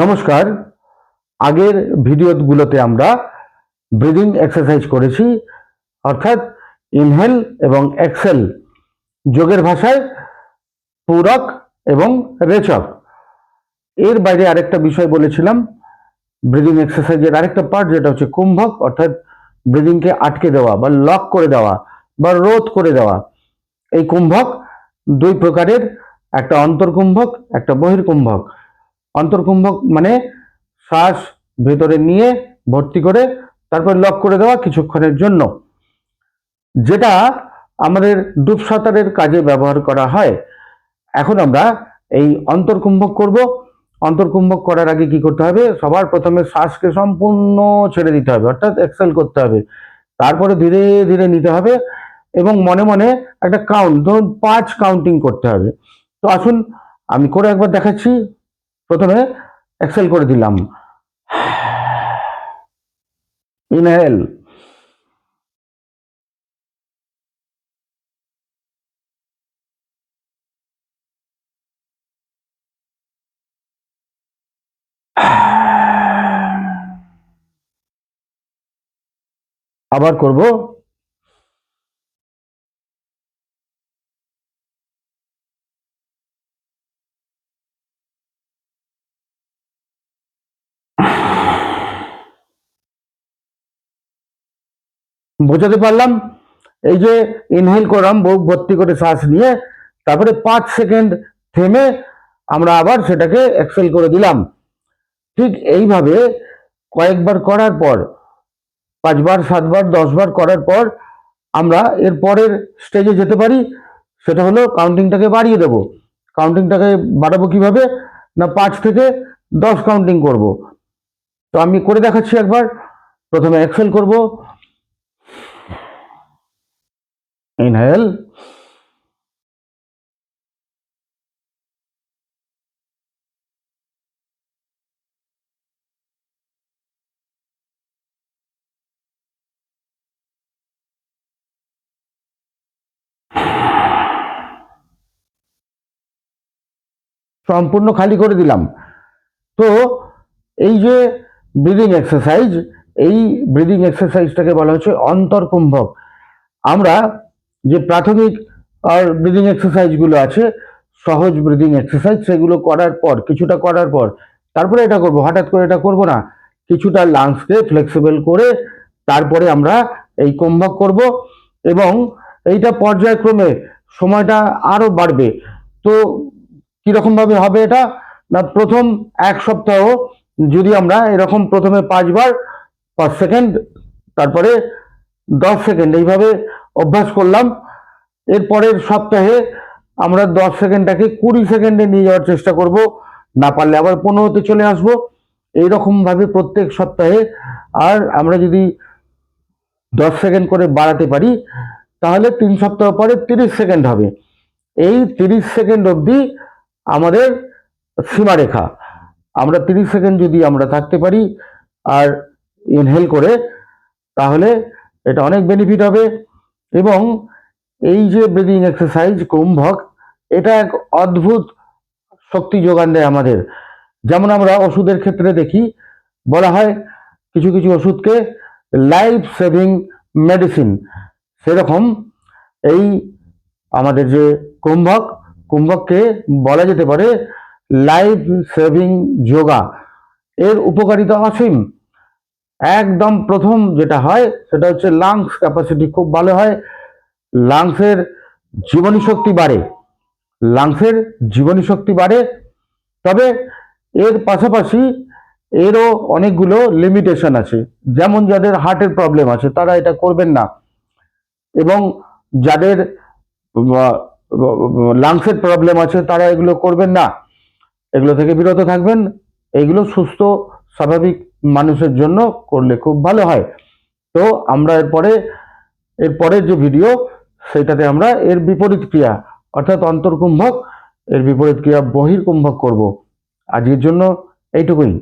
নমস্কার। আগের ভিডিওগুলোতে আমরা ব্রিদিং এক্সারসাইজ করেছি, অর্থাৎ ইনহেল এবং এক্সেল যোগের ভাষায় পূরক এবং রেচক। এর বাইরে আরেকটা বিষয় বলেছিলাম ব্রিদিং এক্সারসাইজের আরেকটা পার্ট যেটা হচ্ছে কুম্ভক, অর্থাৎ ব্রিদিংকে আটকে দেওয়া বা লক করে দেওয়া বা রোধ করে দেওয়া। এই কুম্ভক দুই প্রকারের, একটা অন্তর্কুম্ভক, একটা বহির্কুম্ভক। অন্তর্কুম্ভক মানে শ্বাস ভেতরে নিয়ে ভর্তি করে তারপর লক করে দেওয়া কিছুক্ষণের জন্য। যেটা আমাদের ডুব সাঁতারের কাজে ব্যবহার করা হয়। এখন আমরা এই অন্তর্কুম্ভক করব। অন্তর্কুম্ভক করার আগে কি করতে হবে? সবার প্রথমে শ্বাসকে সম্পূর্ণ ছেড়ে দিতে হবে, অর্থাৎ এক্সেল করতে হবে। তারপরে ধীরে ধীরে নিতে হবে এবং মনে মনে একটা কাউন্ট ধরুন পাঁচ কাউন্টিং করতে হবে। তো আসুন, আমি করে একবার দেখাচ্ছি। প্রথমে এক্সেল করে দিলাম। ইনহেল আবার করব। বোঝাতে পারলাম। এই যে ইনহেল করলাম বুক ভর্তি করে শ্বাস নিয়ে, তারপরে পাঁচ সেকেন্ড থেমে আমরা আবার সেটাকে এক্সেল করে দিলাম। ঠিক এইভাবে কয়েকবার করার পর, পাঁচবার, সাতবার, দশবার করার পর আমরা এর পরের স্টেজে যেতে পারি, সেটা হলো কাউন্টিংটাকে বাড়িয়ে দেবো। কাউন্টিংটাকে বাড়াবো কীভাবে? না পাঁচ থেকে দশ কাউন্টিং করব। তো আমি করে দেখাচ্ছি একবার। প্রথমে এক্সেল করব। ইনহেল। সম্পূর্ণ খালি করে দিলাম। তো এই যে ব্রিদিং এক্সারসাইজ এই ব্রিদিং এক্সারসাইজটাকে বলা হচ্ছে অন্তর্কুম্ভক। আমরা যে প্রাথমিক আর ব্রিদিং এক্সারসাইজগুলো আছে, সহজ ব্রিদিং এক্সারসাইজ সেগুলো করার পর, কিছুটা করার পর, তারপরে এটা করব, হঠাৎ করে এটা করব না, কিছুটা লাংসকে ফ্লেক্সিবল করে তারপরে আমরা এই কুম্ভক করব এবং এইটা পর্যায়ক্রমে সময়টা আরও বাড়বে। তো কীরকমভাবে হবে এটা? না, প্রথম এক সপ্তাহ যদি আমরা এরকম প্রথমে পাঁচবার পাঁচ সেকেন্ড তারপরে দশ সেকেন্ড এইভাবে অভ্যাস করলাম। এরপরের সপ্তাহে আমরা দশ সেকেন্ডটাকে কুড়ি সেকেন্ডে নিয়ে যাওয়ার চেষ্টা করব। না পারলে আবার পনেরোতে চলে আসব। এইরকম ভাবে প্রত্যেক সপ্তাহে। আর আমরা যদি দশ সেকেন্ড করে বাড়াতে পারি, তাহলে তিন সপ্তাহ পরে তিরিশ সেকেন্ড হবে। এই তিরিশ সেকেন্ড অবধি আমাদের সীমারেখা। আমরা তিরিশ সেকেন্ড যদি আমরা থাকতে পারি আর ইনহেল করে, তাহলে এটা অনেক বেনিফিট হবে। এবং এই যে ব্রিদিং এক্সারসাইজ কুম্ভক এটা এক অদ্ভুত শক্তি যোগান দেয় আমাদের। যেমন আমরা ওষুধের ক্ষেত্রে দেখি, বলা হয় কিছু কিছু ওষুধকে লাইফ সেভিং মেডিসিন সেরকম এই আমাদের যে কুম্ভক কুম্ভককে বলা যেতে পারে লাইফ সেভিং যোগা এর উপকারিতা অসীম। একদম প্রথম যেটা হয়, সেটা হচ্ছে লাংস ক্যাপাসিটি খুব ভালো হয়। লাংসের জীবনী শক্তি বাড়ে। লাংসের জীবনী শক্তি বাড়ে। তবে এর পাশাপাশি এরও অনেকগুলো লিমিটেশন আছে। যেমন যাদের হার্টের প্রবলেম আছে, তারা এটা করবেন না। এবং যাদের লাংসের প্রবলেম আছে, তারা এগুলো করবেন না। এগুলো থেকে বিরত থাকবেন। এগুলো সুস্থ, স্বাভাবিক মানুষের জন্য করলে খুব ভালো হয়। তো আমরা এরপরে এরপরে যে ভিডিও সেটাতে আমরা এর বিপরীত ক্রিয়া, অর্থাৎ অন্তর্কুম্ভক, এর বিপরীত ক্রিয়া বহির্কুম্ভক করব। আজকের জন্য এইটুকুই।